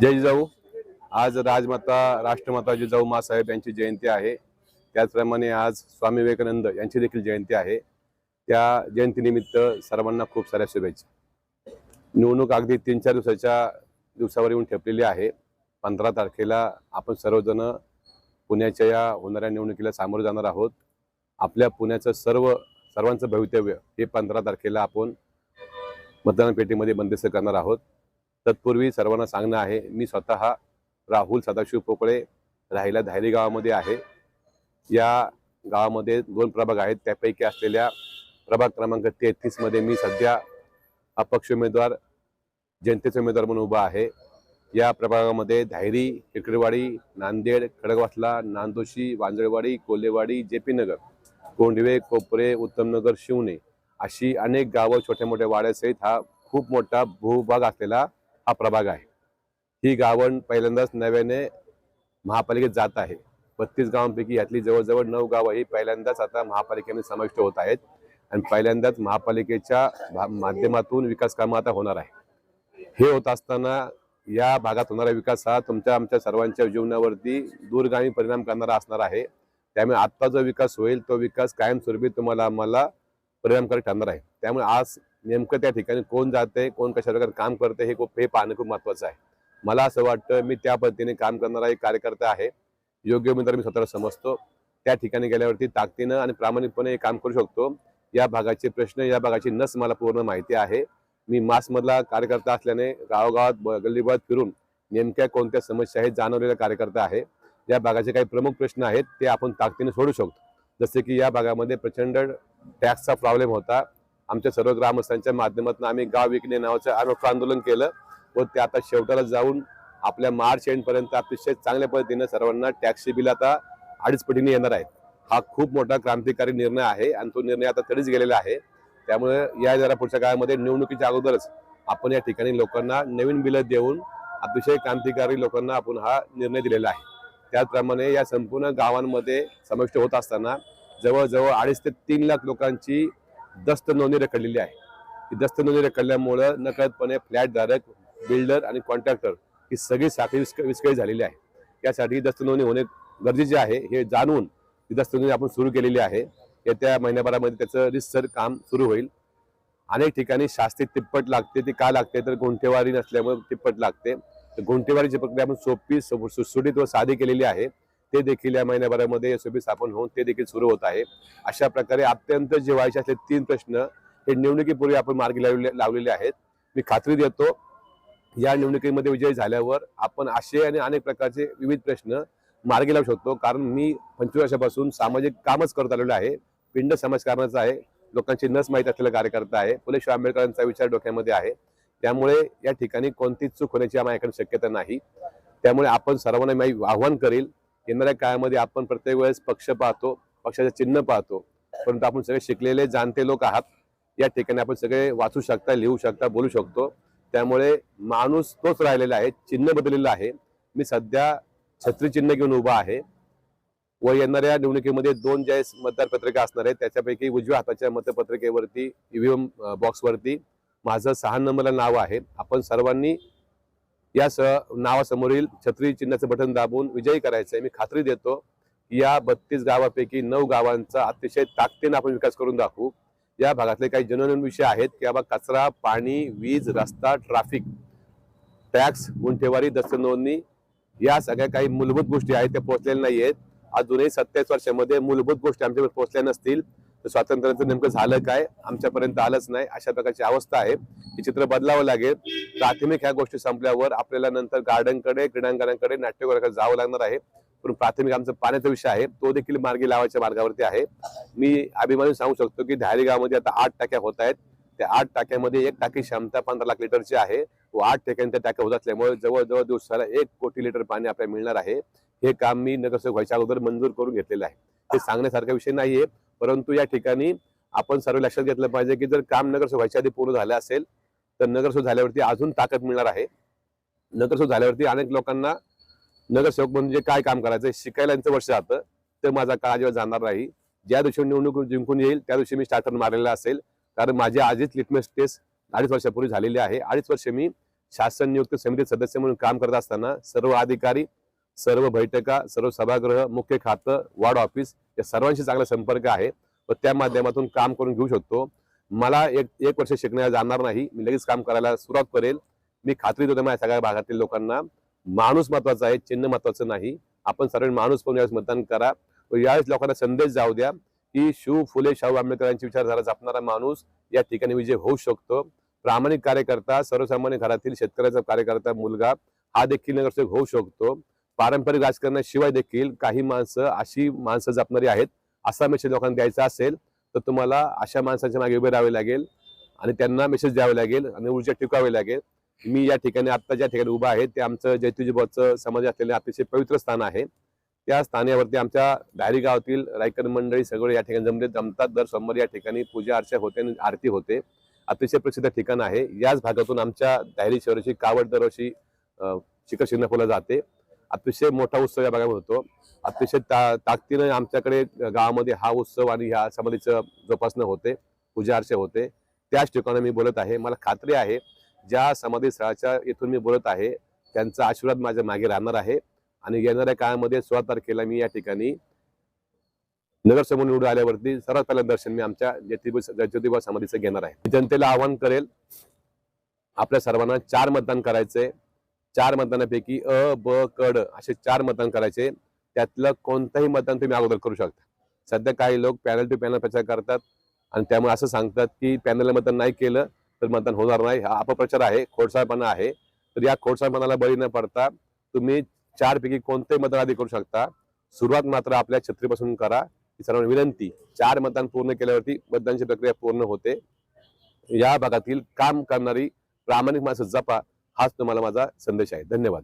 जय जिजाऊ. आज राजमाता राष्ट्रमाता जिजाऊ मासाहेब यांची जयंती आहे. त्याचप्रमाणे आज स्वामी विवेकानंद यांची देखील जयंती आहे. त्या जयंतीनिमित्त सर्वांना खूप साऱ्या शुभेच्छा. निवडणूक अगदी तीन चार दिवसाच्या दिवसावर येऊन ठेपलेली आहे. पंधरा तारखेला आपण सर्वजण पुण्याच्या या होणाऱ्या निवडणुकीला सामोरं जाणार आहोत. आपल्या पुण्याचं सर्व सर्वांचं भवितव्य हे पंधरा तारखेला आपण मतदान पेटीमध्ये बंदिस्त करणार आहोत. तत्पूर्वी सर्वांना सांगणं आहे मी स्वतः राहुल सदाशिव पोकळे राहिला धायरी गावामध्ये आहे. या गावामध्ये दोन प्रभाग आहेत त्यापैकी असलेल्या प्रभाग क्रमांक तेहतीसमध्ये मी सध्या अपक्ष उमेदवार जनतेचे उमेदवार म्हणून उभा आहे. या प्रभागामध्ये धायरी टिकडेवाडी नांदेड खडकवासला नांदोशी वांजळवाडी कोल्हेवाडी जे पी नगर कोंडवे कोपरे उत्तमनगर शिवणे अशी अनेक गावं छोट्या मोठ्या वाड्यासहित हा खूप मोठा भूभाग असलेला हा प्रभाग आहे. ही गावं पहिल्यांदाच नव्याने महापालिकेत जात आहे. बत्तीस गावांपैकी यातली जवळजवळ नऊ गावं ही पहिल्यांदाच आता महापालिकेमध्ये समाविष्ट होत आहेत आणि पहिल्यांदाच महापालिकेच्या भा- माध्यमातून विकास कामं आता होणार आहे हे होत असताना या भागात होणारा विकास हा तुमच्या आमच्या सर्वांच्या जीवनावरती दूरगामी परिणाम करणारा असणार आहे. त्यामुळे आत्ता जो विकास होईल तो विकास कायमस्वरूपी तुम्हाला आम्हाला परिणामकारक ठरणार आहे. त्यामुळे आज नेमकं त्या ठिकाणी कोण जाते कोण कशा प्रकारे काम करते हे खूप हे पाहणं खूप महत्वाचं आहे. मला असं वाटतं मी त्या पद्धतीने काम करणारा एक कार्यकर्ता आहे. योग्य उमेदवार मी स्वतःला समजतो. त्या ठिकाणी गेल्यावरती ताकदीनं आणि प्रामाणिकपणे हे काम करू शकतो. या भागाचे प्रश्न या भागाची नस मला पूर्ण माहिती आहे. मी मासमधला कार्यकर्ता असल्याने गावोगावात गल्लीबात फिरून नेमक्या कोणत्या समस्या आहेत जाणवलेला कार्यकर्ता आहे. या भागाचे काही प्रमुख प्रश्न आहेत ते आपण ताकदीने सोडू शकतो. जसे की या भागामध्ये प्रचंड टॅक्सचा प्रॉब्लेम होता. आमच्या सर्व ग्रामस्थांच्या माध्यमातून आम्ही गाव विकणे नावाचं अनोखं आंदोलन केलं व ते आता शेवटाला जाऊन आपल्या मार्च एंडपर्यंत अतिशय चांगल्या पद्धतीने सर्वांना टॅक्सी बिल आता अडीच पटीने येणार आहेत. हा खूप मोठा क्रांतिकारी निर्णय आहे आणि तो निर्णय आता तरीच गेलेला आहे. त्यामुळे या जरा पुढच्या काळामध्ये निवडणुकीच्या अगोदरच आपण या ठिकाणी लोकांना नवीन बिलं देऊन अतिशय क्रांतिकारी लोकांना आपण हा निर्णय दिलेला आहे. त्याचप्रमाणे या संपूर्ण गावांमध्ये समाविष्ट होत असताना जवळजवळ अडीच ते तीन लाख लोकांची दस्त नोंदणी रखडलेली आहे. ती दस्त नोंदणी रखडल्यामुळं नकळतपणे फ्लॅट धारक बिल्डर आणि कॉन्ट्रॅक्टर ही सगळी साखळी विस्क विस्कळीत झालेली आहे. त्यासाठी दस्त नोंदणी होणे गरजेचे आहे हे जाणून ही दस्त नोंदणी आपण सुरू केलेली आहे. येत्या महिन्याभरामध्ये त्याचं रिसर काम सुरू होईल. अनेक ठिकाणी शास्त्री तिप्पट लागते ती का लागते? तर गुंठेवारी नसल्यामुळे तिप्पट लागते. तर गुंठेवारीची प्रक्रिया आपण सोपी सु- सुटसुटीत व साधी केलेली आहे. ते देखील या महिन्याभरामध्ये सोपी स्थापन होऊन ते देखील सुरू होत आहे. अशा प्रकारे अत्यंत जिव्हाळ्याचे असले तीन प्रश्न हे निवडणुकीपूर्वी आपण मार्गी लावले लावलेले आहेत. मी खात्री देतो या निवडणुकीमध्ये विजयी झाल्यावर आपण असे आणि अनेक प्रकारचे विविध प्रश्न मार्गी लावू शकतो. कारण मी पंचवीस वर्षापासून सामाजिक कामच करत आलेलो आहे. पिंड समाजकारणाचं आहे. लोकांची नस माहीत असलेला कार्यकर्ता आहे. फुले शाह आंबेडकरांचा विचार डोक्यामध्ये आहे. त्यामुळे या ठिकाणी कोणतीच चूक होण्याची माझ्याकडे शक्यता नाही. त्यामुळे आपण सर्वांना मी आव्हान करेल येणाऱ्या काळामध्ये आपण प्रत्येक वेळेस पक्ष पाहतो पक्षाचे चिन्ह पाहतो परंतु आपण सगळे शिकलेले जाणते लोक आहात. या ठिकाणी आपण सगळे वाचू शकता लिहू शकता बोलू शकतो. त्यामुळे माणूस तोच राहिलेला आहे चिन्ह बदललेलं आहे. मी सध्या छत्री चिन्ह घेऊन उभा आहे. व येणाऱ्या निवडणुकीमध्ये दोन ज्या मतदार पत्रिका असणार आहेत त्याच्यापैकी उजव्या हाताच्या मतपत्रिकेवरती ईव्हीएम बॉक्सवरती माझं सहा नंबरला नाव आहे. आपण सर्वांनी यासह नावासमोरील छत्री चिन्हाचं बटन दाबून विजयी करायचं आहे मी खात्री देतो या बत्तीस गावापैकी नऊ गावांचा अतिशय ताकदीनं आपण विकास करून दाखवू. या भागातले काही जनन विषय आहेत. की बाबा कचरा पाणी वीज रस्ता ट्रॅफिक टॅक्स गुंठेवारी दस्त नोंदणी या सगळ्या काही मूलभूत गोष्टी आहेत त्या पोहोचलेल्या नाही आहेत अजूनही सत्तावीस वर्षामध्ये मूलभूत गोष्टी आमच्याकडे पोहोचल्या नसतील. तर स्वातंत्र्याचं नेमकं झालं काय? आमच्यापर्यंत आलंच नाही. अशा प्रकारची अवस्था आहे. हे चित्र बदलावं लागेल. प्राथमिक ह्या गोष्टी संपल्यावर आपल्याला नंतर गार्डनकडे क्रीडांगणाकडे नाट्यगृहाकडे जावं लागणार आहे. पण प्राथमिक आमचा पाण्याचा विषय आहे. तो देखील मार्गी लावायच्या मार्गावरती आहे. मी अभिमानी सांगू शकतो की धारेगावमध्ये आता आठ टाक्या होत आहेत. त्या आठ टाक्यामध्ये एक टाकी क्षमता पंधरा लाख लिटरची आहे. व आठ ठिकाणी टाक्या होत असल्यामुळे जवळजवळ दिवसाला एक कोटी लिटर पाणी आपल्याला मिळणार आहे. हे काम मी नगरसेवक व्हायच्या अगोदर मंजूर करून घेतलेलं आहे. हे सांगण्यासारखा विषय नाहीये. परंतु या ठिकाणी आपण सर्व लक्षात घेतलं पाहिजे की जर काम नगरसेवक व्हायच्या आधी पूर्ण झालं असेल तर नगरसेवक झाल्यावरती अजून ताकद मिळणार आहे. नगरसेवक झाल्यावरती अनेक लोकांना नगरसेवक म्हणजे काय काम करायचं शिकायला यांचं वर्ष जातं तर माझा काळ अजिबात जाणार नाही. ज्या दिवशी निवडणूक जिंकून येईल त्या दिवशी मी स्टार्टर मारलेला असेल. कारण माझी आधीच लिटमस टेस्ट अडीच वर्षापूर्वी झालेली आहे. अडीच वर्ष मी शासन नियुक्त समिती सदस्य म्हणून काम करत असताना सर्व अधिकारी सर्व बैठका सर्व सभागृह मुख्य खातं वार्ड ऑफिस या सर्वांशी चांगला संपर्क आहे व त्या माध्यमातून काम करून घेऊ शकतो. मला एक एक वर्ष शिकण्याला जाणार नाही. मी लगेच काम करायला सुरुवात करेल. मी खात्री देतो माझ्या सगळ्या भागातील लोकांना. माणूस महत्त्वाचा आहे चिन्ह महत्वाचं नाही. आपण सर्व माणूस पण यावेळेस मतदान करा व यावेळेस लोकांना संदेश जाऊ द्या की शिव फुले शाहू आंबेडकरांची विचारधारा जपणारा माणूस या ठिकाणी विजय होऊ शकतो. प्रामाणिक कार्यकर्ता सर्वसामान्य घरातील शेतकऱ्याचा कार्यकर्ता मुलगा हा देखील नगरसेवक होऊ शकतो. पारंपरिक राजकारणाशिवाय देखील काही माणसं अशी माणसं जपणारी आहेत असा मेसेज लोकांना द्यायचा असेल तर तुम्हाला अशा माणसाच्या मागे उभे राहावे लागेल आणि त्यांना मेसेज द्यावे लागेल आणि ऊर्जा टिकावी लागेल. मी या ठिकाणी आत्ता ज्या ठिकाणी उभा आहे ते आमचं जैतुजीबाचं समाज असलेले अतिशय पवित्र स्थान आहे. त्या स्थानावरती आमच्या डायरी गावातील रायकर मंडळी सगळे या ठिकाणी जमले जमतात. दर सोमवारी या ठिकाणी पूजा अर्चा होते आणि आरती होते. अतिशय प्रसिद्ध ठिकाण आहे. याच भागातून आमच्या डायरी शहराची कावड दरवर्षी शिखर शिंगणापूरला जाते. अतिशय मोठा उत्सव या भागामध्ये होतो. अतिशय ता ताकदीनं आमच्याकडे गावामध्ये हा उत्सव आणि ह्या समाधीचं जोपासना होते पूजा अर्चा होते. त्याच ठिकाणी मी बोलत आहे. मला खात्री आहे ज्या समाधी स्थळाच्या इथून मी बोलत आहे त्यांचा आशीर्वाद माझ्या मागे राहणार आहे. आणि येणाऱ्या काळामध्ये सोळा तारखेला मी या ठिकाणी नगरसमोर निवडून आल्यावरती सर्वात पहिलं दर्शन मी आमच्या ज्योतिबा ज्योतिबा समाधीचं घेणार आहे. जनतेला आवाहन करेल आपल्या सर्वांना चार मतदान करायचंय. चार मतदानापैकी अ ब कड असे चार मतदान करायचे. त्यातलं कोणतंही मतदान तुम्ही अगोदर करू शकता. सध्या काही लोक पॅनल टू पॅनल प्रचार करतात आणि त्यामुळे असं सांगतात की पॅनल मतदान नाही केलं तर मतदान होणार नाही. हा अपप्रचार आहे खोडसाळपणा आहे. तर या खोडसाळपणाला बळी न पडता तुम्ही चारपैकी कोणतेही मतदान आधी करू शकता. सुरुवात मात्र आपल्या छत्रीपासून करा. ही सर्वांना विनंती. चार मतदान पूर्ण केल्यावरती मतदानची प्रक्रिया पूर्ण होते. या भागातील काम करणारी प्रामाणिक माणसं जपा. हाच तुम्हाला माझा संदेश आहे. धन्यवाद.